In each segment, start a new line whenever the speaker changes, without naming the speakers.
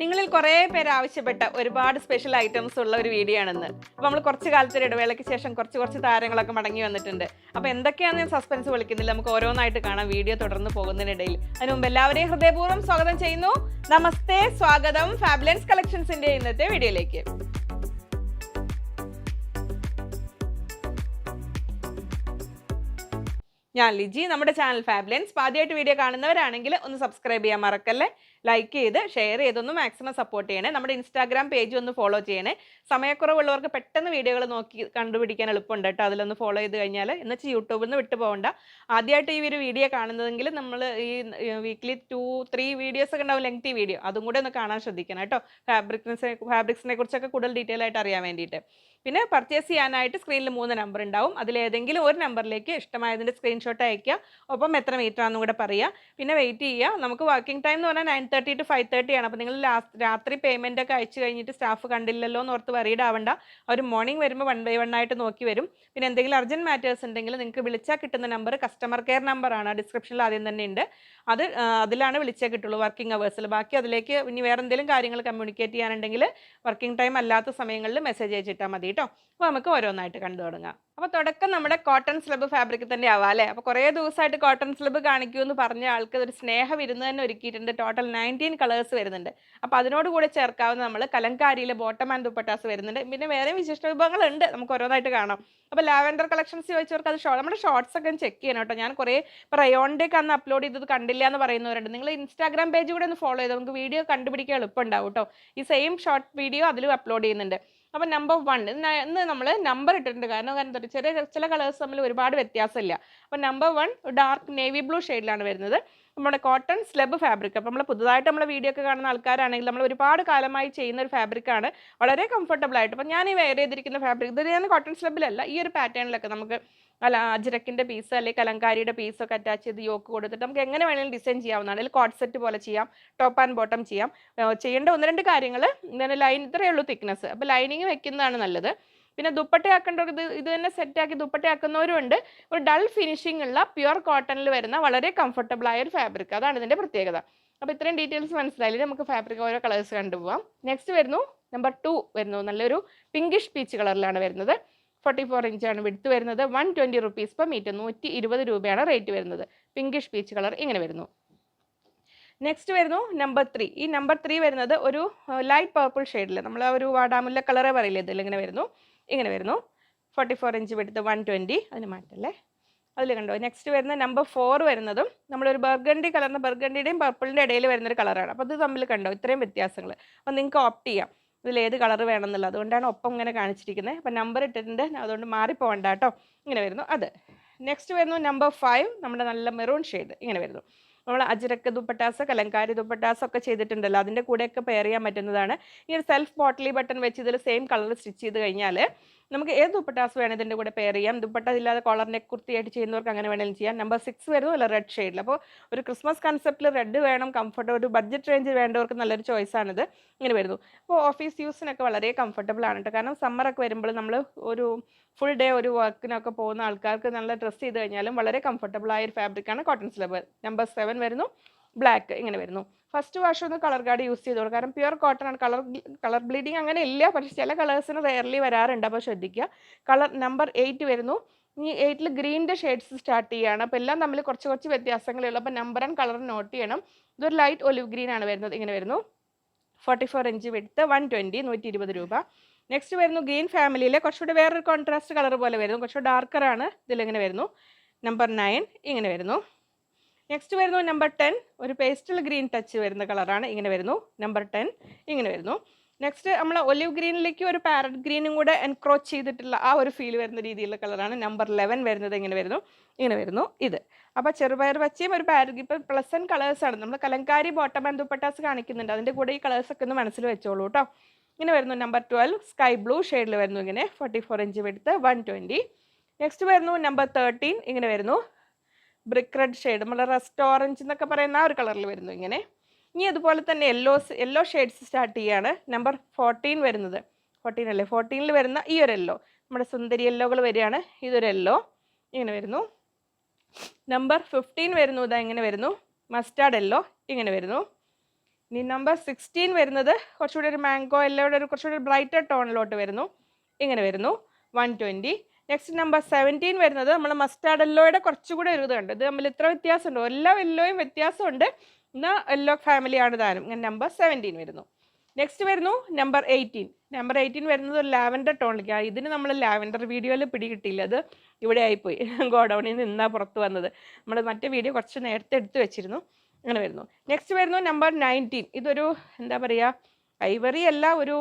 നിങ്ങളിൽ കുറേ പേര് ആവശ്യപ്പെട്ട ഒരുപാട് സ്പെഷ്യൽ ഐറ്റംസ് ഉള്ള ഒരു വീഡിയോ ആണെന്ന്. അപ്പോൾ നമ്മൾ കുറച്ച് കാലത്തൊരു ഇടവേളയ്ക്ക് ശേഷം കുറച്ച് കുറച്ച് താരങ്ങളൊക്കെ മടങ്ങി വന്നിട്ടുണ്ട്. അപ്പോൾ എന്തൊക്കെയാണെന്ന് ഞാൻ സസ്പെൻസ് വിളിക്കുന്നില്ല. നമുക്ക് ഓരോന്നായിട്ട് കാണാം വീഡിയോ തുടർന്ന് പോകുന്നതിനിടയിൽ. അതിന് മുമ്പ് എല്ലാവരെയും ഹൃദയപൂർവം സ്വാഗതം ചെയ്യുന്നു. നമസ്തേ സ്വാഗതം. ഫാബുലൻസ് കളക്ഷൻസിന്റെ ഇന്നത്തെ വീഡിയോയിലേക്ക് ഞാൻ ലിജി. നമ്മുടെ ചാനൽ ഫാബ്ലൻസ് ആദ്യമായിട്ട് വീഡിയോ കാണുന്നവരാണെങ്കിൽ ഒന്ന് സബ്സ്ക്രൈബ് ചെയ്യാൻ മറക്കല്ലേ? ലൈക്ക് ചെയ്ത് ഷെയർ ചെയ്തൊന്ന് മാക്സിമം സപ്പോർട്ട് ചെയ്യണേ. നമ്മുടെ ഇൻസ്റ്റാഗ്രാം പേജ് ഒന്ന് ഫോളോ ചെയ്യണേ. സമയക്കുറവുള്ളവർക്ക് പെട്ടെന്ന് വീഡിയോകൾ നോക്കി കണ്ടുപിടിക്കാൻ എളുപ്പമുണ്ട് കേട്ടോ. അതിലൊന്ന് ഫോളോ ചെയ്ത് കഴിഞ്ഞാൽ എന്നുവെച്ചാൽ യൂട്യൂബിൽ നിന്ന് വിട്ടു പോകണ്ട ആദ്യമായിട്ട് ഈ ഒരു വീഡിയോ കാണുന്നതെങ്കിൽ നമ്മൾ ഈ വീക്ക്ലി ടു ത്രീ വീഡിയോസ് ഒക്കെ ഉണ്ടാവും ലെങ്തി വീഡിയോ അതും കൂടെ ഒന്ന് കാണാൻ ശ്രദ്ധിക്കണം കേട്ടോ. ഫാബ്രിക്സിനെ ഫാബ്രിക്സിനെ കുറിച്ചൊക്കെ കൂടുതൽ ഡീറ്റെയിൽ ആയിട്ട് അറിയാൻ വേണ്ടിയിട്ട്. പിന്നെ പർച്ചേസ് ചെയ്യാനായിട്ട് സ്ക്രീനിൽ മൂന്ന് നമ്പർ ഉണ്ടാവും അതിലേതെങ്കിലും ഒരു നമ്പറിലേക്ക് ഇഷ്ടമായതിന്റെ സ്ക്രീൻഷോട്ട് അയക്കുക ഒപ്പം എത്ര മീറ്റർ ആണെന്നും കൂടെ പറയുക. പിന്നെ വെയിറ്റ് ചെയ്യുക. നമുക്ക് വർക്കിംഗ് ടൈം എന്ന് പറഞ്ഞാൽ nine thirty to five thirty ആണ്. അപ്പോൾ നിങ്ങൾ ലാസ്റ്റ് രാത്രി പേയ്മെന്റ് ഒക്കെ അയച്ചു കഴിഞ്ഞിട്ട് സ്റ്റാഫ് കണ്ടില്ലല്ലോ എന്ന് ഓർത്ത് വറീഡ് ആവണ്ട. അവർ മോർണിംഗ് വരുമ്പോൾ വൺ ബൈ വൺ ആയിട്ട് നോക്കി വരും. പിന്നെ എന്തെങ്കിലും അർജന്റ് മാറ്റേഴ്സ് ഉണ്ടെങ്കിൽ നിങ്ങൾക്ക് വിളിച്ചാൽ കിട്ടുന്ന നമ്പർ കസ്റ്റമർ കെയർ നമ്പറാണ് ഡിസ്ക്രിപ്ഷനിൽ ആദ്യം തന്നെ ഉണ്ട് അത് അതിലാണ് വിളിച്ചേ കിട്ടുള്ളൂ വർക്കിംഗ് അവേഴ്സിൽ ബാക്കി അതിലേക്ക് ഇനി വേറെ എന്തെങ്കിലും കാര്യങ്ങൾ കമ്മ്യൂണിക്കേറ്റ് ചെയ്യാനുണ്ടെങ്കിൽ വർക്കിംഗ് ടൈം അല്ലാത്ത സമയങ്ങളിൽ മെസ്സേജ് അയച്ചിട്ടാൽ മതി. കേട്ടോ അപ്പോൾ നമുക്ക് ഓരോന്നായിട്ട് കണ്ടു തുടങ്ങാം. അപ്പോൾ തുടക്കം നമ്മുടെ കോട്ടൺ സ്ലബ് ഫാബ്രിക് തന്നെ ആവാം അല്ലേ? അപ്പോൾ കുറേ ദിവസമായിട്ട് കോട്ടൺ സ്ലബ് കാണിക്കൂ എന്ന് പറഞ്ഞ ആൾക്ക് ഒരു സ്നേഹ വിരുന്ന് തന്നെ ഒരുക്കിയിട്ടുണ്ട്. ടോട്ടൽ നയന്റീൻ കളേഴ്സ് വരുന്നുണ്ട്. അപ്പോൾ അതിനോട് കൂടെ ചേർക്കാവുന്ന നമ്മൾ കലങ്കാരിയിലെ ബോട്ടം ആൻഡ് ദുപ്പട്ടാസ് വരുന്നുണ്ട്. പിന്നെ വേറെ വിശിഷ്ട വിഭവങ്ങളുണ്ട്. നമുക്ക് ഓരോന്നായിട്ട് കാണാം. അപ്പോൾ ലാവൻഡർ കളക്ഷൻസ് ചോദിച്ചവർക്ക് അത് ഷോ നമ്മുടെ ഷോർട്സ് ഒക്കെ ചെക്ക് ചെയ്യണം കേട്ടോ. ഞാൻ കുറേ റയോണിന്റെ അന്ന് അപ്ലോഡ് ചെയ്തത് കണ്ടില്ല എന്ന് പറയുന്നവരുണ്ട്. നിങ്ങൾ ഇൻസ്റ്റാഗ്രാം പേജ് കൂടെ ഒന്ന് ഫോളോ ചെയ്ത്. നമുക്ക് വീഡിയോ കണ്ടുപിടിക്കാൻ എളുപ്പമുണ്ടാവും കേട്ടോ. ഈ സെയിം ഷോർട്ട് വീഡിയോ അതിലും അപ്ലോഡ് ചെയ്യുന്നുണ്ട്. അപ്പം നമ്പർ വൺ ഇന്ന് നമ്മൾ നമ്പർ ഇട്ടിട്ടുണ്ട്. കാരണം കാരണം എന്താ ചെറിയ ചില കളേഴ്സ് തമ്മിൽ ഒരുപാട് വ്യത്യാസമില്ല. അപ്പം number one dark navy blue ഷെയ്ഡിലാണ് വരുന്നത്. നമ്മുടെ കോട്ടൺ സ്ലബ് ഫാബ്രിക് അപ്പം നമ്മൾ പുതുതായിട്ട് നമ്മൾ വീഡിയോ ഒക്കെ കാണുന്ന ആൾക്കാരാണെങ്കിൽ നമ്മൾ ഒരുപാട് കാലമായി ചെയ്യുന്ന ഒരു ഫാബ്രിക്കാണ് വളരെ കംഫർട്ടബിൾ ആയിട്ട്. അപ്പോൾ ഞാൻ ഈ വെയർ ചെയ്തിരിക്കുന്ന ഫാബ്രിക് ഇത് ഞാൻ കോട്ടൺ സ്ലബിലല്ല ഈ ഒരു പാറ്റേണിലൊക്കെ നമുക്ക് അല്ല അജ്രക്കിന്റെ പീസ് അല്ലെങ്കിൽ കലങ്കാരിയുടെ പീസൊക്കെ അറ്റാച്ച് ചെയ്ത് യോക്ക് കൊടുത്തിട്ട് നമുക്ക് എങ്ങനെ വേണമെങ്കിലും ഡിസൈൻ ചെയ്യാവുന്നതാണ്. അല്ലെങ്കിൽ കോട്ട് സെറ്റ് പോലെ ചെയ്യാം ടോപ്പ് ആൻഡ് ബോട്ടം ചെയ്യാം. ചെയ്യേണ്ട ഒന്ന് രണ്ട് കാര്യങ്ങൾ ഇങ്ങനെ ലൈൻ ഇത്രയേ ഉള്ളൂ തിക്നെസ് അപ്പോൾ ലൈനിങ് വെക്കുന്നതാണ് നല്ലത്. പിന്നെ ദുപ്പട്ടയാക്കേണ്ടവർ ഇത് ഇത് തന്നെ സെറ്റാക്കി ദുപ്പട്ടയാക്കുന്നവരും ഉണ്ട്. ഒരു ഡൾ ഫിനിഷിംഗ് ഉള്ള പ്യുവർ കോട്ടണിൽ വരുന്ന വളരെ കംഫർട്ടബിൾ ആയ ഒരു ഫാബ്രിക് അതാണ് ഇതിന്റെ പ്രത്യേകത. അപ്പോൾ ഇത്രയും ഡീറ്റെയിൽസ് മനസ്സിലായില്ലേ? നമുക്ക് ഫാബ്രിക് ഓരോ കളേഴ്സ് കണ്ടുപോകാം നെക്സ്റ്റ് വരുന്നു. നമ്പർ ടു വരുന്നു. നല്ലൊരു പിങ്കിഷ് പീച്ച് കളറിലാണ് വരുന്നത്. ഫോർട്ടി ഫോർ ഇഞ്ചാണ് വിടുത്ത് വരുന്നത്. One twenty rupees per metre നൂറ്റി ഇരുപത് രൂപയാണ് റേറ്റ് വരുന്നത്. പിങ്കിഷ് പീച്ച് കളർ ഇങ്ങനെ വരുന്നു. നെക്സ്റ്റ് വരുന്നു. നമ്പർ ത്രീ ഈ നമ്പർ ത്രീ വരുന്നത് ഒരു ലൈറ്റ് പർപ്പിൾ ഷെയ്ഡിൽ നമ്മൾ ഒരു വാടാമുല്ല കളറേ പറയില്ല ഇതിൽ ഇങ്ങനെ വരുന്നു. ഇങ്ങനെ വരുന്നു. ഫോർട്ടി ഫോർ ഇഞ്ച് വിടുത്ത് വൺ ട്വന്റി അതിന് മാറ്റല്ലേ? അതിൽ കണ്ടോ നെക്സ്റ്റ് വരുന്ന നമ്പർ ഫോർ വരുന്നതും നമ്മളൊരു ബർഗണ്ടി കളറിന് ബർഗണ്ടിയുടെയും പർപ്പിളിന്റെ ഇടയിൽ വരുന്നൊരു കളറാണ് അപ്പോൾ ഇത് തമ്മിൽ കണ്ടോ ഇത്രയും വ്യത്യാസങ്ങൾ അപ്പോൾ നിങ്ങൾക്ക് ഓപ്റ്റ് ചെയ്യാം ഇതിൽ ഏത് കളർ വേണമെന്നുള്ളത്. അതുകൊണ്ടാണ് ഒപ്പം ഇങ്ങനെ കാണിച്ചിരിക്കുന്നത് അപ്പോൾ നമ്പർ ഇട്ടിട്ടുണ്ട് അതുകൊണ്ട് മാറിപ്പോകണ്ട കേട്ടോ. ഇങ്ങനെ വരുന്നു. അത്. നെക്സ്റ്റ് വരുന്നു നമ്പർ ഫൈവ് നമ്മുടെ നല്ല മെറൂൺ ഷെയ്ഡ് ഇങ്ങനെ വരുന്നു. നമ്മൾ അജിരക്ക ദുപ്പട്ടാസ് കലങ്കാരി ദുപ്പട്ടാസ് ഒക്കെ ചെയ്തിട്ടുണ്ടല്ലോ. അതിന്റെ കൂടെയൊക്കെ പെയർ ചെയ്യാൻ പറ്റുന്നതാണ്. ഈ ഒരു സെൽഫ് ബോട്ടിലി ബട്ടൺ വെച്ച് ഇതിൽ സെയിം കളർ സ്റ്റിച്ച് ചെയ്ത് കഴിഞ്ഞാൽ നമുക്ക് ഏത് ദുപ്പട്ടാസ് വേണം ഇതിന്റെ കൂടെ പെയർ ചെയ്യാം. ദുപ്പട്ട ഇല്ലാതെ കോളർ നെക്ക് കുർത്തിയായിട്ട് ചെയ്യുന്നവർക്ക് അങ്ങനെ വേണമെങ്കിലും ചെയ്യാം. നമ്പർ സിക്സ് വരുന്നു അല്ല റെഡ് ഷെയ്ഡിൽ അപ്പോൾ ഒരു ക്രിസ്മസ് കൺസെപ്റ്റിൽ റെഡ് വേണം കംഫർട്ട് ഒരു ബഡ്ജറ്റ് റേഞ്ച് വേണ്ടവർക്ക് നല്ലൊരു ചോയ്സാണിത് ഇങ്ങനെ വരുന്നു. അപ്പോൾ ഓഫീസ് യൂസിനൊക്കെ വളരെ കംഫർട്ടബിൾ ആണ് കേട്ടോ കാരണം സമ്മറൊക്കെ വരുമ്പോൾ നമ്മൾ ഒരു ഫുൾ ഡേ ഒരു വർക്കിനൊക്കെ പോകുന്ന ആൾക്കാർക്ക് നല്ല ഡ്രസ്സ് ചെയ്ത് കഴിഞ്ഞാലും വളരെ കംഫർട്ടബിൾ ആയ ഒരു ഫാബ്രിക്കാണ് കോട്ടൺ സ്ലബ് നമ്പർ സെവൻ വരുന്നു ബ്ലാക്ക് ഇങ്ങനെ വരുന്നു. ഫസ്റ്റ് വാഷ് ഒന്ന് കളർ ഗാർഡ് യൂസ് ചെയ്തോളൂ. കാരണം പ്യുവർ കോട്ടൺ ആണ്. കളർ കളർ ബ്ലീഡിങ് അങ്ങനെ ഇല്ല. പക്ഷേ ചില കളേഴ്സിന് റെയർലി വരാറുണ്ട്. അപ്പോൾ ശ്രദ്ധിക്കുക. കളർ നമ്പർ എയ്റ്റ് വരുന്നു. ഈ എയ്റ്റിൽ ഗ്രീനിന്റെ ഷെയ്ഡ്സ് സ്റ്റാർട്ട് ചെയ്യുകയാണ് അപ്പോൾ എല്ലാം തമ്മിൽ കുറച്ച് കുറച്ച് വ്യത്യാസങ്ങളേ ഉള്ളൂ. അപ്പോൾ നമ്പർ ആൻഡ് കളർ നോട്ട് ചെയ്യണം. ഇതൊരു ലൈറ്റ് ഒലിവ് ഗ്രീൻ ആണ് വരുന്നത്. ഇങ്ങനെ വരുന്നു. ഫോർട്ടി ഫോർ ഇഞ്ച് വിടുത്ത് വൺ ട്വന്റി നൂറ്റി ഇരുപത് രൂപ. നെക്സ്റ്റ് വരുന്നു ഗ്രീൻ ഫാമിലിയിലെ കുറച്ചുകൂടി വേറൊരു കോൺട്രാസ്റ്റ് കളർ പോലെ വരുന്നു. കുറച്ചുകൂടി ഡാർക്കറാണ് ഇതിലിങ്ങനെ വരുന്നു. നമ്പർ നയൻ ഇങ്ങനെ വരുന്നു. നെക്സ്റ്റ് വരുന്നു നമ്പർ ടെൻ ഒരു പേസ്റ്റൽ ഗ്രീൻ ടച്ച് വരുന്ന കളറാണ് ഇങ്ങനെ വരുന്നു. നമ്പർ ടെൻ ഇങ്ങനെ വരുന്നു. നെക്സ്റ്റ് നമ്മൾ ഒലിവ് ഗ്രീനിലേക്ക് ഒരു പാരറ്റ് ഗ്രീനും കൂടെ എൻക്രോച്ച് ചെയ്തിട്ടുള്ള ആ ഒരു ഫീൽ വരുന്ന രീതിയിലുള്ള കളറാണ് നമ്പർ ലെവൻ വരുന്നത് ഇങ്ങനെ വരുന്നു. ഇങ്ങനെ വരുന്നു. ഇത്. അപ്പോൾ ചെറുപയർ പച്ചയും ഒരു പാരറ്റ് ഇപ്പോൾ പ്ലസ് ആൻഡ് കളേഴ്സാണ് നമ്മൾ കലങ്കാരി ബോട്ടം ആൻഡ് ദുപ്പട്ടാസ് കാണിക്കുന്നുണ്ട്. അതിന്റെ കൂടെ ഈ കളേഴ്സൊക്കെ ഒന്ന് മനസ്സിൽ വെച്ചോളൂ കേട്ടോ ഇങ്ങനെ വരുന്നു നമ്പർ ട്വൽവ് സ്കൈ ബ്ലൂ ഷെയ്ഡിൽ വരുന്നു ഇങ്ങനെ ഫോർട്ടി ഫോർ ഇഞ്ച് വിടുത്ത് വൺ ട്വന്റി നെക്സ്റ്റ് വരുന്നു നമ്പർ തേർട്ടീൻ ഇങ്ങനെ വരുന്നു. ബ്രിക്ക് റെഡ് ഷെയ്ഡ് നമ്മൾ റെസ്റ്റ് ഓറഞ്ച് എന്നൊക്കെ പറയുന്ന ആ ഒരു കളറിൽ വരുന്നു ഇങ്ങനെ. ഇനി അതുപോലെ തന്നെ യെല്ലോ യെല്ലോ ഷെയ്ഡ്സ് സ്റ്റാർട്ട് ചെയ്യാണ്. നമ്പർ ഫോർട്ടീൻ വരുന്നത്. ഫോർട്ടീൻ അല്ലേ? ഫോർട്ടീനിൽ വരുന്ന ഈ ഒരു യെല്ലോ നമ്മുടെ സുന്ദരി യെല്ലോകൾ വരികയാണ്. ഇതൊരു യെല്ലോ ഇങ്ങനെ വരുന്നു. നമ്പർ ഫിഫ്റ്റീൻ വരുന്നു ഇതാ ഇങ്ങനെ വരുന്നു. മസ്റ്റാർഡ് യെല്ലോ ഇങ്ങനെ വരുന്നു. ഇനി നമ്പർ സിക്സ്റ്റീൻ വരുന്നത് കുറച്ചുകൂടി ഒരു മാംഗോ എല്ലാം ഒരു കുറച്ചുകൂടി ബ്രൈറ്റർ ടോണിലോട്ട് വരുന്നു. ഇങ്ങനെ വരുന്നു. One twenty next number seventeen വരുന്നത് നമ്മൾ മസ്റ്റാർഡ് എല്ലോയുടെ കുറച്ചുകൂടി ഒരു ഇതുണ്ട്. ഇത് തമ്മിൽ ഇത്ര വ്യത്യാസമുണ്ട്. എല്ലാ എല്ലോയും വ്യത്യാസമുണ്ട്. എന്നാൽ എല്ലോ ഫാമിലിയാണ് താനും ഇങ്ങനെ നമ്പർ സെവന്റീൻ വരുന്നു. നെക്സ്റ്റ് വരുന്നു നമ്പർ എയ്റ്റീൻ നമ്പർ എയ്റ്റീൻ വരുന്നത് ഒരു ലാവൻഡർ ടോണിലേക്ക് ഇതിന് നമ്മൾ ലാവൻഡർ വീഡിയോയിൽ പിടികിട്ടിയില്ല. അത് ഇവിടെ ആയിപ്പോയി. ഗോഡൗണിൽ നിന്നാണ് പുറത്ത് വന്നത്. നമ്മൾ മറ്റേ വീഡിയോ കുറച്ച് നേരത്തെ എടുത്ത് വെച്ചിരുന്നു. അങ്ങനെ വരുന്നു. നെക്സ്റ്റ് വരുന്നു നമ്പർ നയന്റീൻ ഇതൊരു എന്താ പറയുക ഐവറി അല്ല ഒരു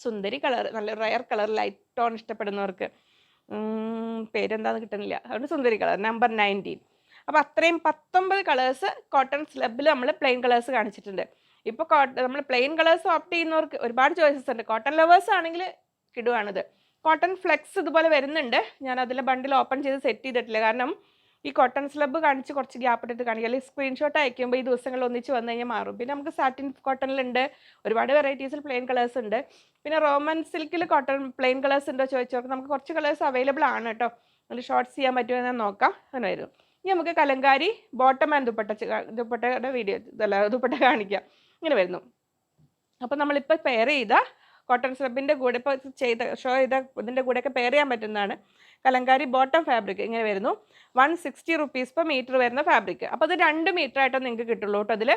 സുന്ദരി കളർ നല്ല റയർ കളർ ലൈറ്റ് ടോൺ ഇഷ്ടപ്പെടുന്നവർക്ക്. പേരെന്താന്ന് കിട്ടുന്നില്ല. അതുകൊണ്ട് സുന്ദരി കളർ നമ്പർ നയന്റീൻ അപ്പോൾ അത്രയും പത്തൊമ്പത് കളേഴ്സ് കോട്ടൺ സ്ലബിൽ നമ്മൾ പ്ലെയിൻ കളേഴ്സ് കാണിച്ചിട്ടുണ്ട്. ഇപ്പോൾ നമ്മൾ പ്ലെയിൻ കളേഴ്സ് ഓപ്റ്റ് ചെയ്യുന്നവർക്ക് ഒരുപാട് ചോയ്സസ് ഉണ്ട്. കോട്ടൺ ലവേഴ്സ് ആണെങ്കിൽ കിടുവാണിത്. കോട്ടൺ ഫ്ലെക്സ് ഇതുപോലെ വരുന്നുണ്ട്. ഞാൻ അതിലെ ബണ്ടിൽ ഓപ്പൺ ചെയ്ത് സെറ്റ് ചെയ്തിട്ടില്ല. കാരണം ഈ കോട്ടൺ സ്ലബ് കാണിച്ച് കുറച്ച് ഗ്യാപ്പ് ഇട്ടിട്ട് കാണിക്കുക അല്ലെങ്കിൽ സ്ക്രീൻഷോട്ട് അയക്കുമ്പോൾ ഈ ദിവസങ്ങളിൽ ഒന്നിച്ച് വന്നു കഴിഞ്ഞാൽ മാറും. പിന്നെ നമുക്ക് സാറ്റിൻ കോട്ടണിലുണ്ട് ഒരുപാട് വെറൈറ്റീസിൽ പ്ലെയിൻ കളേഴ്സ് ഉണ്ട്. പിന്നെ റോമൻ സിൽക്കിൽ കോട്ടൺ പ്ലെയിൻ കളേഴ്സ് ഉണ്ടോ ചോദിച്ചവർക്ക് നമുക്ക് കുറച്ച് കളേഴ്സ് അവൈലബിൾ ആണ് കേട്ടോ അതിൽ ഷോർട്ട്സ് ചെയ്യാൻ പറ്റുമോ എന്ന് നോക്കാം. അങ്ങനെ വരും ഇനി നമുക്ക് കലങ്കാരി ബോട്ടം ആൻഡ് ദുപ്പട്ട ദുപ്പട്ടയുടെ വീഡിയോ അല്ല ദുപ്പട്ട കാണിക്കാം. ഇങ്ങനെ വരുന്നു. അപ്പോൾ നമ്മളിപ്പോൾ പെയർ ചെയ്ത കോട്ടൺ സ്ലബിന്റെ കൂടെ ഇപ്പോൾ ചെയ്ത ഷോ ചെയ്ത ഇതിന്റെ കൂടെയൊക്കെ പെയർ ചെയ്യാൻ പറ്റുന്നതാണ്. കലങ്കാരി ബോട്ടം ഫാബ്രിക് ഇങ്ങനെ വരുന്നു. One sixty rupees per metre വരുന്ന ഫാബ്രിക് അപ്പോൾ അത് രണ്ട് മീറ്റർ ആയിട്ടേ നിങ്ങൾക്ക് കിട്ടുള്ളൂ കേട്ടോ അതിൽ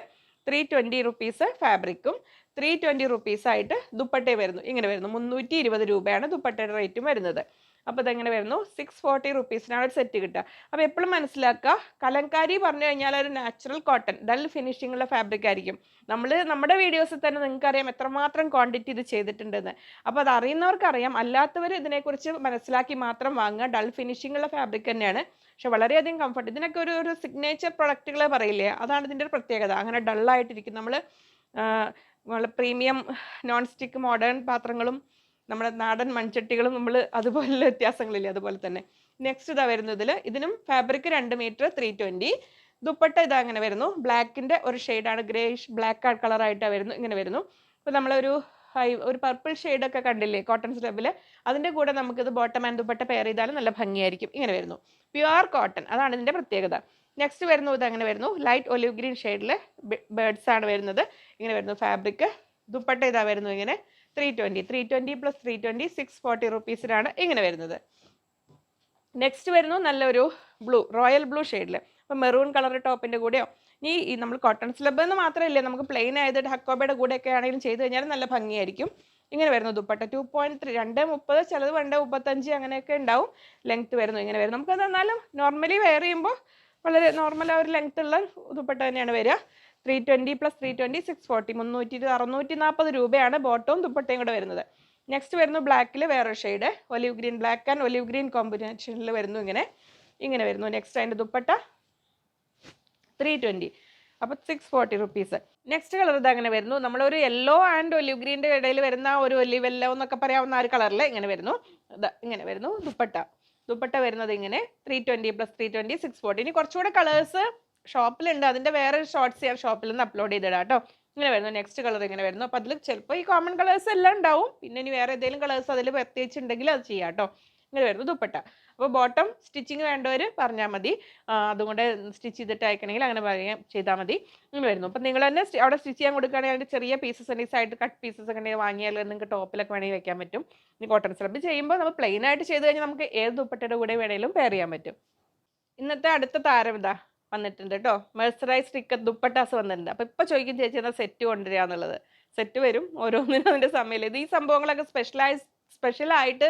ത്രീ ട്വന്റി റുപ്പീസ് ഫാബ്രിക്കും ത്രീ ട്വന്റി റുപ്പീസായിട്ട് ദുപ്പട്ടയും വരുന്നു. ഇങ്ങനെ വരുന്നു. മുന്നൂറ്റി ഇരുപത് രൂപയാണ് ദുപ്പട്ടയുടെ റേറ്റും വരുന്നത്. അപ്പോൾ ഇതെങ്ങനെ വരുന്നു? സിക്സ് ഫോർട്ടി റുപ്പീസിനാണ് ഒരു സെറ്റ് കിട്ടുക. അപ്പോൾ എപ്പോഴും മനസ്സിലാക്കുക കലങ്കാരി പറഞ്ഞു കഴിഞ്ഞാൽ ഒരു നാച്ചുറൽ കോട്ടൺ ഡൽ ഫിനിഷിംഗുള്ള ഫാബ്രിക് ആയിരിക്കും. നമ്മൾ നമ്മുടെ വീഡിയോസിൽ തന്നെ നിങ്ങൾക്ക് അറിയാം എത്രമാത്രം ക്വാണ്ടിറ്റി ഇത് ചെയ്തിട്ടുണ്ടെന്ന്. അപ്പോൾ അത് അറിയുന്നവർക്ക് അറിയാം അല്ലാത്തവർ ഇതിനെക്കുറിച്ച് മനസ്സിലാക്കി മാത്രം വാങ്ങുക. ഡൾ ഫിനിഷിംഗ് ഉള്ള ഫാബ്രിക് തന്നെയാണ്. പക്ഷെ വളരെയധികം കംഫർട്ട് ഇതിനൊക്കെ ഒരു ഒരു സിഗ്നേച്ചർ പ്രൊഡക്റ്റുകൾ പറയില്ലേ? അതാണ് ഇതിന്റെ ഒരു പ്രത്യേകത. അങ്ങനെ ഡള്ളായിട്ടിരിക്കും നമ്മൾ പ്രീമിയം നോൺ സ്റ്റിക്ക് മോഡേൺ പാത്രങ്ങളും നമ്മുടെ നാടൻ മൺചട്ടികളും നമ്മൾ അതുപോലുള്ള വ്യത്യാസങ്ങളില്ലേ അതുപോലെ തന്നെ. നെക്സ്റ്റ് ഇതാ വരുന്നതിൽ ഇതിനും ഫാബ്രിക് രണ്ട് മീറ്റർ ത്രീ ട്വന്റി ദുപ്പട്ട ഇതാ അങ്ങനെ വരുന്നു. ബ്ലാക്കിന്റെ ഒരു ഷെയ്ഡാണ് ഗ്രേഷ് ബ്ലാക്ക് കളറായിട്ടാണ് വരുന്നു ഇങ്ങനെ വരുന്നു. അപ്പോൾ നമ്മളൊരു ഹൈ ഒരു പർപ്പിൾ ഷെയ്ഡൊക്കെ കണ്ടില്ലേ കോട്ടൺ സ്ലബിൽ അതിന്റെ കൂടെ നമുക്കിത് ബോട്ടം ആൻഡ് ദുപ്പട്ട പെയർ ചെയ്താലും നല്ല ഭംഗിയായിരിക്കും ഇങ്ങനെ വരുന്നു. പ്യുവർ കോട്ടൺ അതാണ് ഇതിന്റെ പ്രത്യേകത. നെക്സ്റ്റ് വരുന്നു ഇത് അങ്ങനെ വരുന്നു. ലൈറ്റ് ഒലിവ് ഗ്രീൻ ഷെയ്ഡിൽ ബേഡ്സ് ആണ് വരുന്നത് ഇങ്ങനെ വരുന്നു. ഫാബ്രിക് ദുപ്പട്ട ഇതാ വരുന്നു ഇങ്ങനെ. Three twenty three twenty plus three twenty six forty റുപ്പീസിനാണ് ഇങ്ങനെ വരുന്നത്. നെക്സ്റ്റ് വരുന്നു നല്ലൊരു ബ്ലൂ റോയൽ ബ്ലൂ ഷെയ്ഡിൽ അപ്പോൾ മെറൂൺ കളർ ടോപ്പിന്റെ കൂടെയോ? ഇനി ഈ നമ്മൾ കോട്ടൺ സ്ലബ് എന്ന് മാത്രമല്ല നമുക്ക് പ്ലെയിൻ ആയത് ഹക്കോബയുടെ കൂടെയൊക്കെ ആണെങ്കിലും ചെയ്ത് കഴിഞ്ഞാൽ നല്ല ഭംഗിയായിരിക്കും. ഇങ്ങനെ വരുന്നു ദുപ്പട്ട ടു പോയിന്റ് ത്രീ രണ്ട് മുപ്പത് ചിലത് രണ്ട് മുപ്പത്തഞ്ച് അങ്ങനെയൊക്കെ ഉണ്ടാവും. ലെങ്ത് വരുന്നു ഇങ്ങനെ വരും നമുക്കത് എന്നാലും നോർമലി വെയർ ചെയ്യുമ്പോൾ വളരെ നോർമൽ ആ ഒരു ലെങ്ത് ഉള്ള ദുപ്പട്ട തന്നെയാണ് വരിക. Three twenty plus three twenty six forty മുന്നൂറ്റി അറുന്നൂറ്റി നാൽപ്പത് രൂപയാണ് ബോട്ടവും ദുപ്പട്ടയും കൂടെ വരുന്നത്. നെക്സ്റ്റ് വരുന്നു ബ്ലാക്കിൽ വേറെ shade olive green black and olive green കോമ്പിനേഷനിൽ വരുന്നു ഇങ്ങനെ. ഇങ്ങനെ വരുന്നു. നെക്സ്റ്റ് അതിന്റെ ദുപ്പട്ട ത്രീ ട്വന്റി അപ്പോൾ six forty rupees next colour ഇത് അങ്ങനെ വരുന്നു. നമ്മളൊരു യെല്ലോ ആൻഡ് ഒലിവ് ഗ്രീന്റെ ഇടയിൽ വരുന്ന ഒരു ഒലിവ് യെല്ലോ എന്നൊക്കെ പറയാവുന്ന ആ ഒരു കളറിൽ ഇങ്ങനെ വരുന്നു. ഇങ്ങനെ വരുന്നു ദുപ്പട്ട. ദുപ്പട്ട വരുന്നത് ഇങ്ങനെ. Three twenty plus three twenty six forty ഇനി കുറച്ചുകൂടെ കളേഴ്സ് ഷോപ്പിലുണ്ട്. അതിന്റെ വേറെ ഷോർട്സ് ഞാൻ ഷോപ്പിൽ നിന്ന് അപ്ലോഡ് ചെയ്തിടാം കേട്ടോ ഇങ്ങനെ വരുന്നു. നെക്സ്റ്റ് കളർ ഇങ്ങനെ വരുന്നു. അപ്പോൾ അതിൽ ചിലപ്പോൾ ഈ കോമൺ കളേഴ്സ് എല്ലാം ഉണ്ടാവും. പിന്നെ ഇനി വേറെ ഏതെങ്കിലും കളേഴ്സ് അതിൽ പ്രത്യേകിച്ച് ഉണ്ടെങ്കിൽ അത് ചെയ്യാം കേട്ടോ ഇങ്ങനെ വരുന്നു. ദുപ്പട്ട. അപ്പോൾ ബോട്ടം സ്റ്റിച്ചിങ് വേണ്ടവർ പറഞ്ഞാൽ മതി. അതുകൊണ്ട് സ്റ്റിച്ച് ചെയ്തിട്ട് അയക്കണമെങ്കിൽ അങ്ങനെ പറയാം ചെയ്താൽ മതി. ഇങ്ങനെ വരുന്നു. അപ്പം നിങ്ങൾ തന്നെ അവിടെ സ്റ്റിച്ച് ചെയ്യാൻ കൊടുക്കുകയാണെങ്കിൽ അതിന്റെ ചെറിയ പീസസ് ഉണ്ടെങ്കിൽ സൈഡ് കട്ട് പീസസ് ഒക്കെ വാങ്ങിയാൽ നിങ്ങൾക്ക് ടോപ്പിലൊക്കെ വേണമെങ്കിൽ വെക്കാൻ പറ്റും. ഇനി കോട്ടൺ സ്ലബ് ചെയ്യുമ്പോൾ നമ്മൾ പ്ലെയിൻ ആയിട്ട് ചെയ്ത് കഴിഞ്ഞാൽ നമുക്ക് ഏത് ദുപ്പട്ടയുടെ കൂടെ വേണമെങ്കിലും പെയർ ചെയ്യാൻ പറ്റും. ഇന്നത്തെ അടുത്ത താരം ഇതാ വന്നിട്ടുണ്ട് കേട്ടോ മെഴ്സറൈസ്ഡ് ഇക്ക ദുപ്പട്ടാസ് വന്നിട്ടുണ്ട്. അപ്പോൾ ഇപ്പോൾ ചോദിക്കും ചേച്ചി എന്നാൽ സെറ്റ് കൊണ്ടുവരിക എന്നുള്ളത് സെറ്റ് വരും. ഓരോന്നിനും അതിന്റെ സമയമില്ല ഇത് ഈ സംഭവങ്ങളൊക്കെ സ്പെഷ്യലൈസ് സ്പെഷ്യലായിട്ട്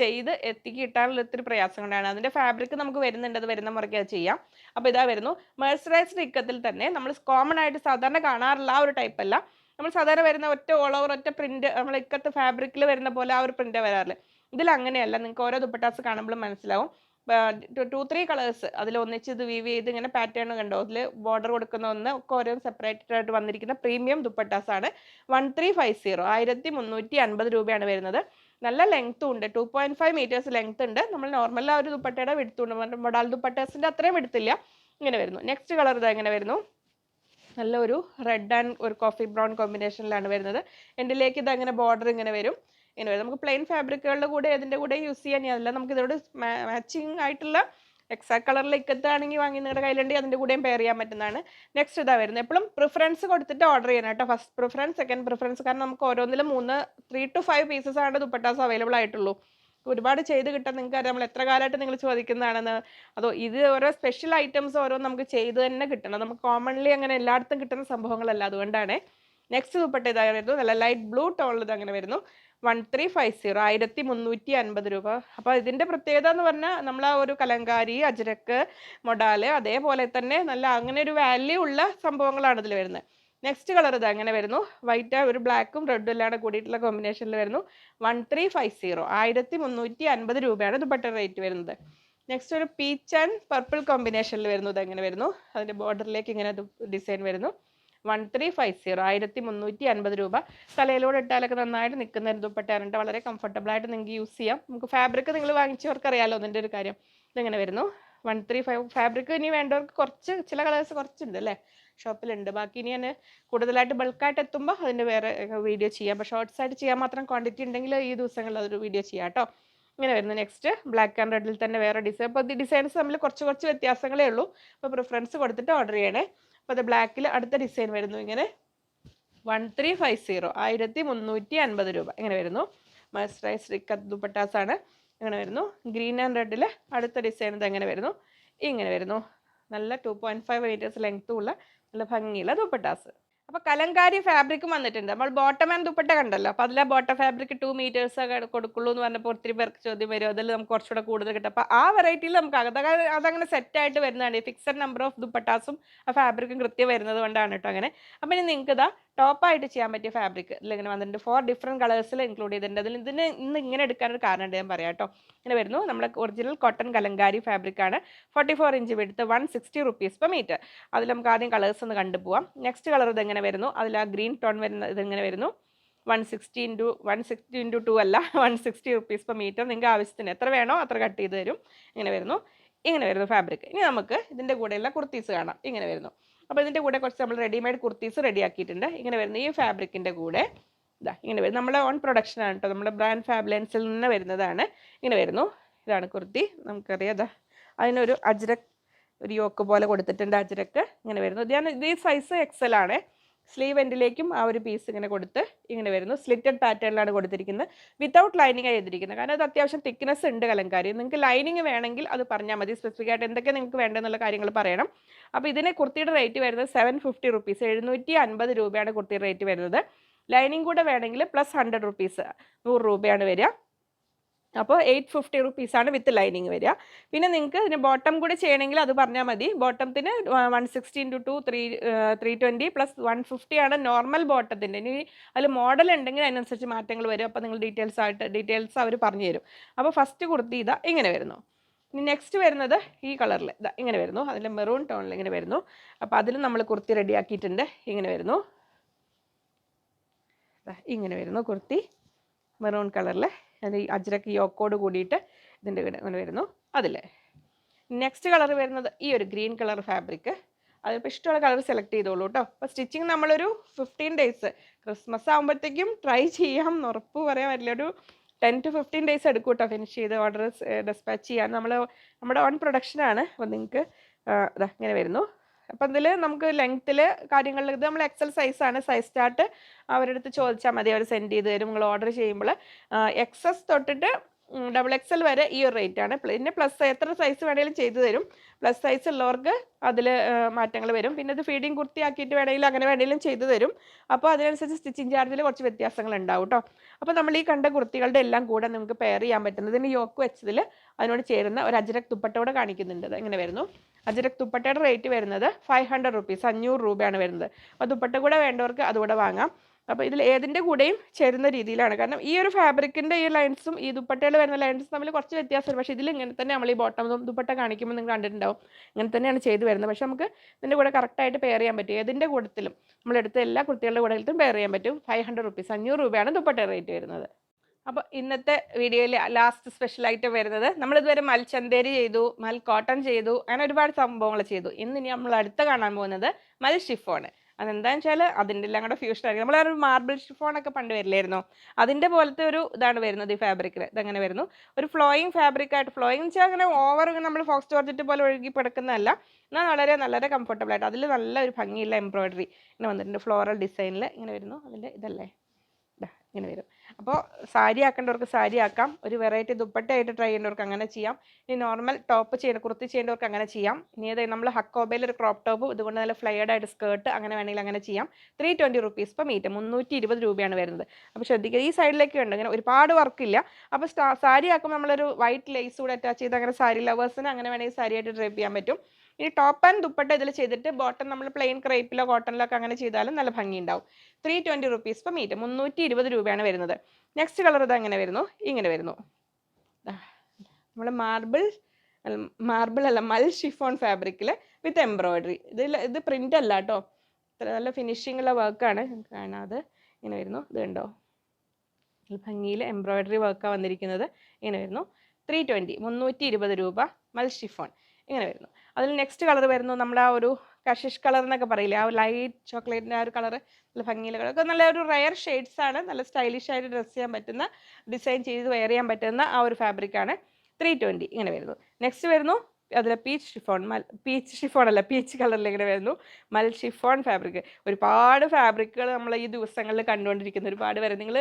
ചെയ്ത് എത്തിക്കി കിട്ടാനുള്ള ഒത്തിരി പ്രയാസം കൊണ്ടാണ്. അതിന്റെ ഫാബ്രിക് നമുക്ക് വരുന്നുണ്ട്. അത് വരുന്ന മുറയ്ക്ക് അത് ചെയ്യാം. അപ്പോൾ ഇതാ വരുന്നു. മെഴ്സറൈസ്ഡ് ഇക്കത്തിൽ തന്നെ നമ്മൾ കോമൺ ആയിട്ട് സാധാരണ കാണാറുള്ള ആ ഒരു ടൈപ്പ് അല്ല. നമ്മൾ സാധാരണ വരുന്ന ഒറ്റ ഓൾ ഓവർ ഒറ്റ പ്രിന്റ് നമ്മൾ ഇക്കത്ത് ഫാബ്രിക്കിൽ വരുന്ന പോലെ ആ ഒരു പ്രിന്റ് വരാറില്ല. ഇതിൽ അങ്ങനെയല്ല നിങ്ങൾക്ക് ഓരോ ദുപ്പട്ടാസ് കാണുമ്പോഴും മനസ്സിലാവും. ടു ത്രീ കളേഴ്സ് അതിൽ ഒന്നിച്ച് ഇത് വീവ് ചെയ്ത് ഇങ്ങനെ പാറ്റേൺ കണ്ടോ? അതിൽ ബോർഡർ കൊടുക്കുന്ന ഒന്ന് ഒക്കെ ഓരോ സെപ്പറേറ്റഡ് ആയിട്ട് വന്നിരിക്കുന്ന പ്രീമിയം ദുപ്പട്ടാസ് ആണ്. വൺ ത്രീ ഫൈവ് സീറോ ആയിരത്തി മുന്നൂറ്റി അൻപത് രൂപയാണ് വരുന്നത്. നല്ല ലെങ്ത്തും ഉണ്ട്. Two point five metres length ഉണ്ട്. നമ്മൾ നോർമൽ ആ ഒരു ദുപ്പട്ടയുടെ വിടുത്തുണ്ട് മൊഡാൽ ദുപ്പട്ടാസിന്റെ അത്രയും വിടുത്തില്ല ഇങ്ങനെ വരുന്നു. നെക്സ്റ്റ് കളർ ഇതാ ഇങ്ങനെ വരുന്നു. നല്ല ഒരു റെഡ് ആൻഡ് ഒരു കോഫി ബ്രൗൺ കോമ്പിനേഷനിലാണ് വരുന്നത്. എന്റെലേക്ക് ഇത് അങ്ങനെ ബോർഡർ ഇങ്ങനെ വരും. ഇങ്ങനെ വരും നമുക്ക് പ്ലെയിൻ ഫാബ്രിക്കുകളുടെ കൂടെ ഇതിന്റെ കൂടെ യൂസ് ചെയ്യാൻ അല്ല നമുക്ക് ഇതിനോട് മാച്ചിങ് ആയിട്ടുള്ള എക്സാക്ട് കളറിൽ ഇക്കത്താണെങ്കിൽ വാങ്ങി നിങ്ങളുടെ കയ്യിലുണ്ടെങ്കിൽ അതിന്റെ കൂടെയും പെയർ ചെയ്യാൻ പറ്റുന്നതാണ്. നെക്സ്റ്റ് ഇതാ വരുന്നത്. എപ്പോഴും പ്രിഫറൻസ് കൊടുത്തിട്ട് ഓർഡർ ചെയ്യണം കേട്ടോ. ഫസ്റ്റ് പ്രിഫറൻസ് സെക്കൻഡ് പ്രിഫറൻസ് കാരണം നമുക്ക് ഓരോന്നിലും മൂന്ന് ത്രീ ടു ഫൈവ് പീസസ് ആണ് ദുപ്പട്ടാസ് അവൈലബിൾ ആയിട്ടുള്ളൂ. ഒരുപാട് ചെയ്ത് കിട്ടാൻ നിങ്ങൾക്ക് അറിയാം നമ്മൾ എത്ര കാലമായിട്ട് നിങ്ങൾ ചോദിക്കുന്നതാണെന്ന്. അതോ ഇത് ഓരോ സ്പെഷ്യൽ ഐറ്റംസ് ഓരോ നമുക്ക് ചെയ്ത് തന്നെ കിട്ടണം. നമുക്ക് കോമൺലി അങ്ങനെ എല്ലായിടത്തും കിട്ടുന്ന സംഭവങ്ങളല്ല. അതുകൊണ്ടാണ്. നെക്സ്റ്റ് ദുപ്പട്ട ഇതായിരുന്നു നല്ല ലൈറ്റ് ബ്ലൂ ടോണിൽ അങ്ങനെ വരുന്നു. വൺ ത്രീ ഫൈവ് സീറോ ആയിരത്തി മുന്നൂറ്റി അൻപത് രൂപ. അപ്പോൾ ഇതിന്റെ പ്രത്യേകത എന്ന് പറഞ്ഞാൽ നമ്മൾ ആ ഒരു കലങ്കാരി അജരക്ക് മൊഡാൽ അതേപോലെ തന്നെ നല്ല അങ്ങനെ ഒരു വാല്യൂ ഉള്ള സംഭവങ്ങളാണ് ഇതിൽ വരുന്നത്. നെക്സ്റ്റ് കളർ ഇത് അങ്ങനെ വരുന്നു? വൈറ്റ് ഒരു ബ്ലാക്കും റെഡും എല്ലാം കൂടിയിട്ടുള്ള കോമ്പിനേഷനിൽ വരുന്നു. വൺ ത്രീ ഫൈവ് സീറോ ആയിരത്തി മുന്നൂറ്റി അൻപത് രൂപയാണ് ദുപ്പട്ട റേറ്റ് വരുന്നത്. നെക്സ്റ്റ് ഒരു പീച്ച് ആൻഡ് പർപ്പിൾ കോമ്പിനേഷനിൽ വരുന്നു. ഇത് എങ്ങനെ വരുന്നു? അതിന്റെ ബോർഡറിലേക്ക് ഇങ്ങനെ ഡിസൈൻ വരുന്നു. വൺ ത്രീ ഫൈവ് സീറോ ആയിരത്തി മുന്നൂറ്റി അൻപത് രൂപ. തലയിലൂടെ ഇട്ടാലൊക്കെ നന്നായിട്ട് നിൽക്കുന്ന ഒരു ദുപ്പട്ടയാണ്. ട്ടോ. വളരെ കംഫർട്ടബിൾ ആയിട്ട് നിങ്ങൾക്ക് യൂസ് ചെയ്യാം. നമുക്ക് ഫാബ്രിക് നിങ്ങൾ വാങ്ങിച്ചവർക്ക് അറിയാമല്ലോ അതിന്റെ ഒരു കാര്യം. ഇതെങ്ങനെ വരുന്നു? വൺ ത്രീ ഫൈവ് ഫാബ്രിക് ഇനി വേണ്ടവർക്ക് കുറച്ച് ചില കളേഴ്സ് കുറച്ചുണ്ട് അല്ലേ? ഷോപ്പിലുണ്ട്. ബാക്കി ഇനി ഞാൻ കൂടുതലായിട്ട് ബൾക്കായിട്ട് എത്തുമ്പോൾ അതിന്റെ വേറെ വീഡിയോ ചെയ്യാം. അപ്പോൾ ഷോർട്സ് ആയിട്ട് ചെയ്യാൻ മാത്രം ക്വാണ്ടിറ്റി ഉണ്ടെങ്കിൽ ഈ ദിവസങ്ങളിൽ അതൊരു വീഡിയോ ചെയ്യാം കേട്ടോ. ഇങ്ങനെ വരുന്നു. നെക്സ്റ്റ് ബ്ലാക്ക് ആൻഡ് റെഡിൽ തന്നെ വേറെ ഡിസൈൻ അപ്പോൾ ഡിസൈൻസ് തമ്മിൽ കുറച്ച് കുറച്ച് വ്യത്യാസങ്ങളേ ഉള്ളൂ. അപ്പോൾ പ്രിഫറൻസ് കൊടുത്തിട്ട് ഓർഡർ ചെയ്യണേ. അപ്പോൾ അത് ബ്ലാക്കിൽ അടുത്ത ഡിസൈൻ വരുന്നു. ഇങ്ങനെ വൺ ത്രീ ഫൈവ് സീറോ ആയിരത്തി മുന്നൂറ്റി അൻപത് രൂപ. ഇങ്ങനെ വരുന്നു. മസ്റ്ററൈസ് റിക്കത്ത് ദുപ്പട്ടാസ് ആണ് ഇങ്ങനെ വരുന്നു. ഗ്രീൻ ആൻഡ് റെഡിൽ അടുത്ത ഡിസൈൻ ഇത് എങ്ങനെ വരുന്നു? ഇങ്ങനെ വരുന്നു. നല്ല ടു പോയിന്റ് ഫൈവ് മീറ്റേഴ്സ് ലെങ്ത്തും ഉള്ള നല്ല ഭംഗിയുള്ള ദുപ്പട്ടാസ്. അപ്പോൾ കലങ്കാരി ഫാബ്രിക് വന്നിട്ടുണ്ട്. നമ്മൾ ബോട്ടം ആൻഡ് ദുപ്പട്ട കണ്ടല്ലോ. അപ്പോൾ അതിലെ ബോട്ടം ഫാബ്രിക് ടു മീറ്റേഴ്സ് കൊടുക്കുള്ളൂ എന്ന് പറഞ്ഞപ്പോൾ ഒത്തിരി പേർക്ക് ചോദ്യം വരും. അതിൽ നമുക്ക് കുറച്ചുകൂടെ കൂടുതൽ കിട്ടും. അപ്പോൾ ആ വെറൈറ്റിയിൽ നമുക്ക് അതങ്ങനെ അതങ്ങനെ സെറ്റായിട്ട് വരുന്നതാണ്. ഫിക്സഡ് നമ്പർ ഓഫ് ദുപ്പട്ടാസും ആ ഫാബ്രിക്കും കൃത്യം വരുന്നത് കൊണ്ടാണ് കേട്ടോ അങ്ങനെ. അപ്പോൾ ഇനി നിങ്ങൾക്ക് ഇതാ ടോപ്പായിട്ട് ചെയ്യാൻ പറ്റിയ ഫാബ്രിക് ഇതിലിങ്ങനെ വന്നിട്ടുണ്ട്. ഫോർ ഡിഫറെന്റ് കളേഴ്സിൽ ഇൻക്ലൂഡ് ചെയ്തിട്ടുണ്ട്. അതിൽ ഇതിന് ഇന്ന് ഇങ്ങനെ എടുക്കാനൊരു കാരണം ഞാൻ പറയാം കേട്ടോ. ഇങ്ങനെ വരുന്നു. നമ്മുടെ ഒറിജിനൽ കോട്ടൺ കലങ്കാരി ഫാബ്രിക് ആണ്. Forty four inch വെടുത്ത് one sixty rupees per metre അതിൽ നമുക്ക് ആദ്യം കളേഴ്സ് ഒന്ന് കണ്ടുപോവാം. നെക്സ്റ്റ് കളർ ഇതെങ്ങനെ വരുന്നു? അതിൽ ആ ഗ്രീൻ ടോൺ വരുന്ന ഇതെങ്ങനെ വരുന്നു? One sixty into one sixty into two അല്ല one sixty rupees per metre നിങ്ങൾക്ക് ആവശ്യത്തിന് എത്ര വേണോ അത്ര കട്ട് ചെയ്ത് തരും. ഇങ്ങനെ വരുന്നു. ഇങ്ങനെ വരുന്നു ഫാബ്രിക് ഇനി നമുക്ക് ഇതിന്റെ കൂടെയുള്ള കുർത്തീസ് കാണാം. ഇങ്ങനെ വരുന്നു. അപ്പോൾ ഇതിന്റെ കൂടെ കുറച്ച് നമ്മൾ റെഡിമെയ്ഡ് കുർത്തീസ് റെഡിയാക്കിയിട്ടുണ്ട് ഇങ്ങനെ വരുന്ന ഈ ഫാബ്രിക്കിന്റെ കൂടെ. ഇതാ ഇങ്ങനെ വരും. നമ്മുടെ ഓൺ പ്രൊഡക്ഷൻ ആണ് കേട്ടോ നമ്മുടെ ബ്രാൻഡ് ഫാബ്ലൻസിൽ നിന്ന് വരുന്നതാണ്. ഇങ്ങനെ വരുന്നു. ഇതാണ് കുർത്തി നമുക്കറിയാം. ഇതാ അതിനൊരു അജ്രക് ഒരു യോക്ക് പോലെ കൊടുത്തിട്ടുണ്ട് അജ്രക്ക് ഇങ്ങനെ വരുന്നു. ഞാൻ ഈ സൈസ് എക്സൽ ആണ്. സ്ലീവ് എൻഡിലേക്കും ആ ഒരു പീസ് ഇങ്ങനെ കൊടുത്ത് ഇങ്ങനെ വരുന്നു. സ്ലിറ്റഡ് പാറ്റേണിലാണ് കൊടുത്തിരിക്കുന്നത്. വിത്തൗട്ട് ലൈനിങ് ചെയ്തിരിക്കുന്നത്. കാരണം അത് അത്യാവശ്യം തിക്നെസ് ഉണ്ട് കലങ്കാരി. നിങ്ങൾക്ക് ലൈനിങ് വേണമെങ്കിൽ അത് പറഞ്ഞാൽ മതി. സ്പെസിഫിക് ആയിട്ട് എന്തൊക്കെ നിങ്ങൾക്ക് വേണ്ടെന്നുള്ള കാര്യങ്ങൾ പറയണം. അപ്പോൾ ഇതിന് കുർത്തിയുടെ റേറ്റ് വരുന്നത് സെവൻ ഫിഫ്റ്റി റുപ്പീസ് എഴുന്നൂറ്റി അൻപത് രൂപയാണ് കുർത്തിയുടെ റേറ്റ് വരുന്നത്. ലൈനിങ് കൂടെ വേണമെങ്കിൽ പ്ലസ് ഹൺഡ്രഡ് റുപ്പീസ് നൂറ് രൂപയാണ് വരിക. അപ്പോൾ എയ്റ്റ് ഫിഫ്റ്റി റുപ്പീസാണ് വിത്ത് ലൈനിങ് വരിക. പിന്നെ നിങ്ങൾക്ക് ഇതിന് ബോട്ടം കൂടി ചെയ്യണമെങ്കിൽ അത് പറഞ്ഞാൽ മതി. ബോട്ടത്തിന് one sixty into two three three twenty plus one fifty ആണ് നോർമൽ ബോട്ടത്തിന്റെ ഇനി അതിൽ മോഡൽ ഉണ്ടെങ്കിൽ അതിനനുസരിച്ച് മാറ്റങ്ങൾ വരും. അപ്പോൾ നിങ്ങൾ ഡീറ്റെയിൽസ് ആയിട്ട് ഡീറ്റെയിൽസ് അവർ പറഞ്ഞു തരും അപ്പോൾ ഫസ്റ്റ് കുർത്തി ഇതാ ഇങ്ങനെ വരുന്നു. ഇനി നെക്സ്റ്റ് വരുന്നത് ഈ കളറിൽ ഇതാ ഇങ്ങനെ വരുന്നു. അതിൽ മെറൂൺ ടോണിൽ ഇങ്ങനെ വരുന്നു. അപ്പോൾ അതിലും നമ്മൾ കുർത്തി റെഡിയാക്കിയിട്ടുണ്ട് ഇങ്ങനെ വരുന്നു. ഇങ്ങനെ വരുന്നു കുർത്തി മെറൂൺ കളറിൽ അത് ഈ അജ്രക്ക് യോക്കോട് കൂടിയിട്ട് ഇതിന്റെ കൂടെ ഇങ്ങനെ വരുന്നു. അതിൽ നെക്സ്റ്റ് കളർ വരുന്നത് ഈ ഒരു ഗ്രീൻ കളർ ഫാബ്രിക് അതിപ്പോൾ ഇഷ്ടമുള്ള കളർ സെലക്ട് ചെയ്തോളൂ കേട്ടോ അപ്പോൾ സ്റ്റിച്ചിങ് നമ്മളൊരു ഫിഫ്റ്റീൻ ഡേയ്സ് ക്രിസ്മസ് ആകുമ്പോഴത്തേക്കും ട്രൈ ചെയ്യാം എന്ന് ഉറപ്പ് പറയാൻ പറ്റില്ല. ഒരു ടെൻ ടു ഫിഫ്റ്റീൻ ഡേയ്സ് എടുക്കും കേട്ടോ ഫിനിഷ് ചെയ്ത് ഓർഡർ ഡെസ്പാച്ച് ചെയ്യാൻ. നമ്മൾ നമ്മുടെ ഓൺ പ്രൊഡക്ഷനാണ് അപ്പോൾ നിങ്ങൾക്ക് ഇങ്ങനെ വരുന്നു. അപ്പം ഇതിൽ നമുക്ക് ലെങ്ത്തിൽ കാര്യങ്ങളിൽ ഇത് നമ്മൾ എക്സൽ സൈസാണ് സൈസ് ചാർട്ട് അവരുടെ അടുത്ത് ചോദിച്ചാൽ മതി. അവർ സെൻഡ് ചെയ്ത് തരും. നിങ്ങൾ ഓർഡർ ചെയ്യുമ്പോൾ എക്സസ് തൊട്ടിട്ട് ഡബിൾ എക്സൽ വരെ ഈ ഒരു റേറ്റ് ആണ്. പിന്നെ പ്ലസ് എത്ര സൈസ് വേണമെങ്കിലും ചെയ്തു തരും. പ്ലസ് സൈസ് ഉള്ളവർക്ക് അതിൽ മാറ്റങ്ങൾ വരും. പിന്നെ ഇത് ഫീഡിങ് കുർത്തിയാക്കിയിട്ട് വേണമെങ്കിലും അങ്ങനെ വേണമെങ്കിലും ചെയ്തു തരും. അപ്പോൾ അതിനനുസരിച്ച് സ്റ്റിച്ചിങ് ചാർജിൽ കുറച്ച് വ്യത്യാസങ്ങൾ ഉണ്ടാവും കേട്ടോ അപ്പോൾ നമ്മൾ ഈ കണ്ട കുർത്തികളുടെ എല്ലാം കൂടെ നമുക്ക് പെയർ ചെയ്യാൻ പറ്റുന്നത് ഇതിന് യോക്ക് വെച്ചതിൽ അതിനോട് ചേരുന്ന ഒരു അജരക് തുപ്പട്ടയോടെ കാണിക്കുന്നുണ്ട്. എങ്ങനെ വരുന്നു? അജരക് തുപ്പട്ടയുടെ റേറ്റ് വരുന്നത് ഫൈവ് ഹൺഡ്രഡ് റുപ്പീസ് അഞ്ഞൂറ് രൂപയാണ് വരുന്നത്. അപ്പോൾ തുപ്പട്ട കൂടെ വേണ്ടവർക്ക് അതുകൂടെ വാങ്ങാം. അപ്പോൾ ഇതിൽ ഏതിന്റെ കൂടെയും ചേരുന്ന രീതിയിലാണ്. കാരണം ഈ ഒരു ഫാബ്രിക്കിന്റെ ഈ ലൈൻസും ഈ ദുപ്പട്ടയിൽ വരുന്ന ലൈൻസും തമ്മിൽ കുറച്ച് വ്യത്യാസമുണ്ട്. പക്ഷേ ഇതിൽ ഇങ്ങനെ തന്നെ നമ്മൾ ഈ ബോട്ടം ദുപ്പട്ട കാണിക്കുമ്പോൾ നിങ്ങൾ കണ്ടിട്ടുണ്ടാവും. ഇങ്ങനെ തന്നെയാണ് ചെയ്തു വരുന്നത്. പക്ഷേ നമുക്ക് ഇതിന്റെ കൂടെ കറക്റ്റായിട്ട് പെയർ ചെയ്യാൻ പറ്റും. ഏതിന്റെ കൂട്ടത്തിലും നമ്മളെടുത്ത എല്ലാ കുർത്തികളുടെ കൂടത്തിലും പെയർ ചെയ്യാൻ പറ്റും. ഫൈവ് ഹൺഡ്രഡ് റുപ്പീസ് അഞ്ഞൂറ് രൂപയാണ് ദുപ്പട്ട റേറ്റ് വരുന്നത്. അപ്പോൾ ഇന്നത്തെ വീഡിയോയിൽ ലാസ്റ്റ് സ്പെഷ്യൽ ആയിട്ട് വരുന്നത് നമ്മളിതുവരെ മൽ ചന്തേരി ചെയ്തു മൽ കോട്ടൺ ചെയ്തു അങ്ങനെ ഒരുപാട് സംഭവങ്ങൾ ചെയ്തു. ഇന്ന് ഇനി നമ്മൾ അടുത്ത കാണാൻ പോകുന്നത് മൽ ഷിഫോണ് അതെന്താണെന്ന് വെച്ചാൽ അതിന്റെ എല്ലാം കൂടെ ഫ്യൂഷൻ ആയിരിക്കും. നമ്മൾ ഒരു മാർബിൾ ഷിഫോൺ ഒക്കെ പണ്ട് വരില്ലായിരുന്നു. അതിന്റെ പോലത്തെ ഒരു ഇതാണ് വരുന്നത് ഈ ഫാബ്രിക്കിൽ ഇതങ്ങനെ വരുന്നു. ഒരു ഫ്ലോയിങ് ഫാബ്രിക് ആയിട്ട് ഫ്ലോയിങ് വെച്ചാൽ അങ്ങനെ ഓവർ നമ്മൾ ഫോക്സ് ജോർജറ്റ് പോലെ ഒഴുകി പെടുക്കുന്നതല്ല എന്നാൽ വളരെ വളരെ കംഫർട്ടബിൾ ആയിട്ട് അതിൽ നല്ല ഒരു ഭംഗിയുള്ള എംബ്രോയിഡറി ഇങ്ങനെ വന്നിട്ടുണ്ട്. ഫ്ലോറൽ ഡിസൈനിൽ ഇങ്ങനെ വരുന്നു. അതിന്റെ ഇതല്ലേ? ഇതാ ഇങ്ങനെ വരും. അപ്പോൾ സാരി ആക്കേണ്ടവർക്ക് സാരി ആക്കാം. ഒരു വെറൈറ്റി ദുപ്പട്ടയായിട്ട് ട്രൈ ചെയ്യേണ്ടവർക്ക് അങ്ങനെ ചെയ്യാം. ഇനി നോർമൽ ടോപ്പ് ചെയ്യേണ്ട കുർത്തി ചെയ്യേണ്ടവർക്ക് അങ്ങനെ ചെയ്യാം. ഇനി അത് നമ്മൾ ഹക്കോബയിൽ ഒരു ക്രോപ്പ് ടോപ്പ് ഇതുകൊണ്ട് നല്ല ഫ്ലെയർഡ് ആയിട്ട് സ്കേർട്ട് അങ്ങനെ വേണമെങ്കിൽ അങ്ങനെ ചെയ്യാം. ത്രീ ട്വന്റി റുപ്പീസ് ഇപ്പം മീറ്റർ മുന്നൂറ്റി ഇരുപത് രൂപയാണ് വരുന്നത്. അപ്പോൾ ശ്രദ്ധിക്കുക ഈ സൈഡിലേക്ക് ഉണ്ട് ഇങ്ങനെ ഒരുപാട് വർക്കില്ല അപ്പോൾ സാരി ആക്കുമ്പോൾ നമ്മളൊരു വൈറ്റ് ലേസ് കൂടെ അറ്റാച്ച് ചെയ്ത് അങ്ങനെ സാരി ലവേഴ്സിന് അങ്ങനെ വേണമെങ്കിൽ സാരിയായിട്ട് ഡ്രൈപ്പ് ചെയ്യാൻ പറ്റും. ഇനി ടോപ്പ് ആൻഡ് ദുപ്പട്ട ഇതിൽ ചെയ്തിട്ട് ബോട്ടം നമ്മൾ പ്ലെയിൻ ക്രേപ്പിലോ കോട്ടണിലോ ഒക്കെ അങ്ങനെ ചെയ്താലും നല്ല ഭംഗി ഉണ്ടാവും three twenty rupees per metre മുന്നൂറ്റി ഇരുപത് രൂപയാണ് വരുന്നത്. നെക്സ്റ്റ് കളർ ഇത് അങ്ങനെ വരുന്നു? ഇങ്ങനെ വരുന്നു. നമ്മൾ മാർബിൾ മാർബിൾ അല്ല മൽ ഷിഫോൺ ഫാബ്രിക്കിൽ വിത്ത് എംബ്രോയിഡറി ഇതിൽ ഇത് പ്രിന്റ് അല്ല കേട്ടോ ഇത്ര നല്ല ഫിനിഷിംഗ് ഉള്ള വർക്കാണ് കാണാതെ ഇങ്ങനെ വരുന്നു. ഇത് കണ്ടോ? ഭംഗിയിൽ എംബ്രോയിഡറി വർക്കാണ് വന്നിരിക്കുന്നത്. ഇങ്ങനെ വരുന്നു. ത്രീ ട്വന്റി മുന്നൂറ്റി ഇരുപത് രൂപ മൽ ഷിഫോൺ ഇങ്ങനെ വരുന്നു. അതിൽ നെക്സ്റ്റ് കളർ വരുന്നു നമ്മുടെ ആ ഒരു കഷിഷ് കളർ എന്നൊക്കെ പറയില്ലേ? ആ ലൈറ്റ് ചോക്ലേറ്റിന്റെ ആ ഒരു കളർ നല്ല ഭംഗിയുള്ള കളർ ഒക്കെ നല്ല ഒരു റയർ ഷെയ്ഡ്സ് ആണ്. നല്ല സ്റ്റൈലിഷ് ആയിട്ട് ഡ്രസ്സ് ചെയ്യാൻ പറ്റുന്ന ഡിസൈൻ ചെയ്ത് വെയർ ചെയ്യാൻ പറ്റുന്ന ആ ഒരു ഫാബ്രിക്കാണ് ത്രീ ട്വന്റി ഇങ്ങനെ വരുന്നു നെക്സ്റ്റ് വരുന്നു അതിൽ peach chiffon mul peach chiffon അല്ല പീച്ച് കളറിലിങ്ങനെ വരുന്നു. മൽ ഷിഫോൺ ഫാബ്രിക് ഒരുപാട് ഫാബ്രിക്കുകൾ നമ്മൾ ഈ ദിവസങ്ങളിൽ കണ്ടുകൊണ്ടിരിക്കുന്നു. ഒരുപാട് വരെ നിങ്ങൾ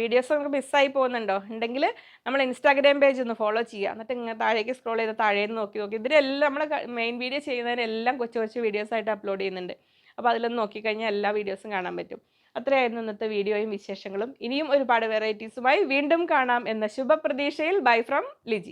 വീഡിയോസ് നമുക്ക് മിസ്സായി പോകുന്നുണ്ടോ? ഉണ്ടെങ്കിൽ നമ്മൾ ഇൻസ്റ്റാഗ്രാം പേജ് ഒന്ന് ഫോളോ ചെയ്യുക. എന്നിട്ട് ഇങ്ങനെ താഴേക്ക് സ്ക്രോൾ ചെയ്ത് താഴേന്ന് നോക്കി നോക്കി. ഇതിലെല്ലാം നമ്മൾ മെയിൻ വീഡിയോ ചെയ്യുന്നതിനെല്ലാം കൊച്ചു കൊച്ചു വീഡിയോസ് ആയിട്ട് അപ്ലോഡ് ചെയ്യുന്നുണ്ട്. അപ്പോൾ അതിലൊന്ന് നോക്കിക്കഴിഞ്ഞാൽ എല്ലാ വീഡിയോസും കാണാൻ പറ്റും. അത്രയായിരുന്നു ഇന്നത്തെ വീഡിയോയും വിശേഷങ്ങളും. ഇനിയും ഒരുപാട് വെറൈറ്റീസുമായി വീണ്ടും കാണാം എന്ന ശുഭപ്രതീക്ഷയിൽ. Bye from Liji